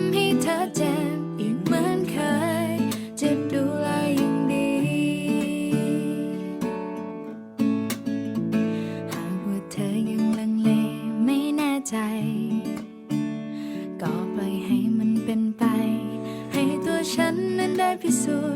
ำให้เธอเจ็บอีกเหมือนเคย เจ็บดูแลยังดี หากว่าเธอยังลังเลไม่แน่ใจ ก็ปล่อยให้มันเป็นไป ให้ตัวฉันนั้นได้พิสูจน์